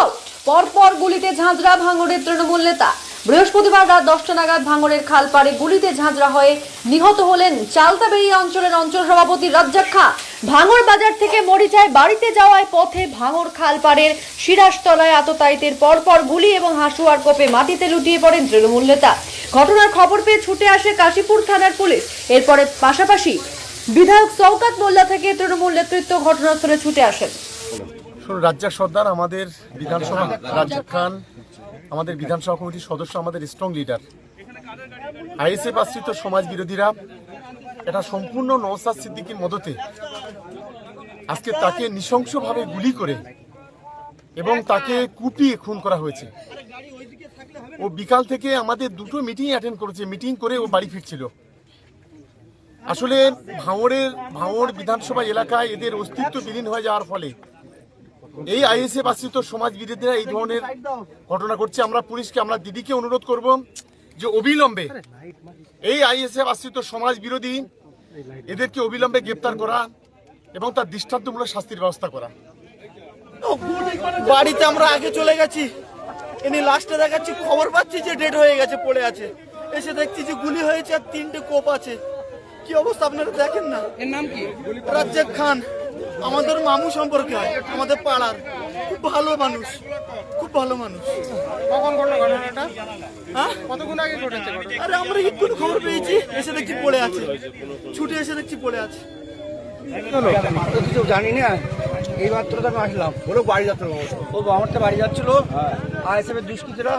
Out পরপর গুলিতে ঝাঁঝরা ভাঙড়ের তৃণমূল নেতা। বৃহস্পতিবার রাত দশটা নাগাদ ভাঙড়ের খালপাড়ে গুলিতে ঝাঁঝরা হয়ে নিহত হলেন চালতাবেড়িয়া অঞ্চলের অঞ্চল সভাপতি রাজ্জাক খাঁ। ভাঙড় বাজার থেকে মরিচায় বাড়িতে যাওয়ায় পথে ভাঙড় খালপাড়ের সিরাজতলায় আততায়ীদের পরপর গুলি এবং হাসুয়ার কোপে মাটিতে লুটিয়ে পড়েন তৃণমূল নেতা। ঘটনার খবর পেয়ে ছুটে আসে কাশীপুর থানার পুলিশ। এরপরে পাশাপাশি বিধায়ক শওকাত মোল্লা থেকে তৃণমূল নেতৃত্ব ঘটনাস্থলে ছুটে আসেন। রাজ্জাক সর্দার আমাদের বিধানসভা, রাজ্জাক খান, আমাদের বিধানসভা কমিটির সদস্য, আমাদের স্ট্রং লিডার আইএসএফ আশ্রিত সমাজ বিরোধীরা, এটা সম্পূর্ণ নওসাদ সিদ্দিকীর মদতে আজকে তাকে নৃশংসভাবে গুলি করে এবং তাকে কুপিয়ে খুন করা হয়েছে। ও বিকাল থেকে আমাদের দুটো মিটিং অ্যাটেন্ড করেছে মিটিং করে ও বাড়ি ফিরছিল। আসলে ভাঙড়ের, ভাঙড় বিধানসভা এলাকায় এদের অস্তিত্ব বিলীন হয়ে যাওয়ার ফলে এই আইএসএফ আশ্রিত সমাজ বিরোধীরা এই ধরনের ঘটনা ঘটছে। আমরা পুলিশকে আমরা দিদিকে অনুরোধ করব যে অবিলম্বে এই আইএসএফ আশ্রিত সমাজ বিরোধী এদেরকে অবিলম্বে গ্রেপ্তার করা এবং তার দৃষ্টান্তমূলক শাস্তির ব্যবস্থা করা। বাড়িতে আমরা আগে চলে গেছি। এনে লাস্টে দেখাচ্ছি খবর পাচ্ছি যে ডেড হয়ে গেছে পড়ে আছে। এসে দেখছি যে গুলি হয়েছে আর তিনটে কোপ আছে। কি অবস্থা আপনারা দেখেন না? এর নাম কি? রাজ্জাক খান। আমাদের মামু সম্পর্কে হয় আমাদের পাড়ার। খুব ভালো মানুষ খুব ভালো মানুষ। কখন ঘটলো ঘটনাটা? হ্যাঁ? কতক্ষণ আগে ঘটেছে আরে আমরা এক্ষুনি খবর পেয়েছি এসে দেখছি পড়ে আছে। ছুটে এসে দেখছি পড়ে আছে। কিছু জানি না। এই মাত্র তো আমি আসলাম। বলো বাড়ি যাচ্ছিল ও আমার তো বাড়ি যাচ্ছিল। আর এসে দুষ্কৃতীরা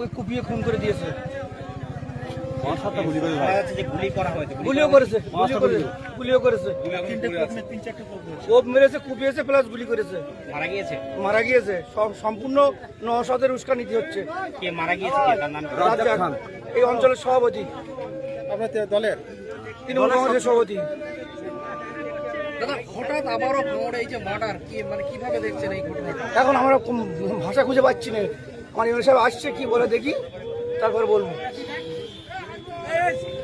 ওই কুপিয়ে খুন করে দিয়েছে। গুলিও করেছে গুলিও করেছে কোপ মেরেছে। কুপিয়েছে প্লাস গুলি করেছে। মারা গিয়েছে? মারা গিয়েছে। সব সম্পূর্ণ নশদের উস্কানিতে হচ্ছে। কে মারা গিয়েছে? কে তার নাম? কি? রাজ্জাক খান। এই অঞ্চলের সভাপতি। আপনার দলের? তৃণমূল কংগ্রেসের সভাপতি। দাদা হঠাৎ আবারও ভাঙড়ে এই যে মার্ডার কি মানে কীভাবে দেখছেন এই ঘটনাটা? এখন আমরা ভাষা খুঁজে পাচ্ছি না। আমার ইমাম সাহেব আসছে কি বলে দেখি তারপর বলব। করছি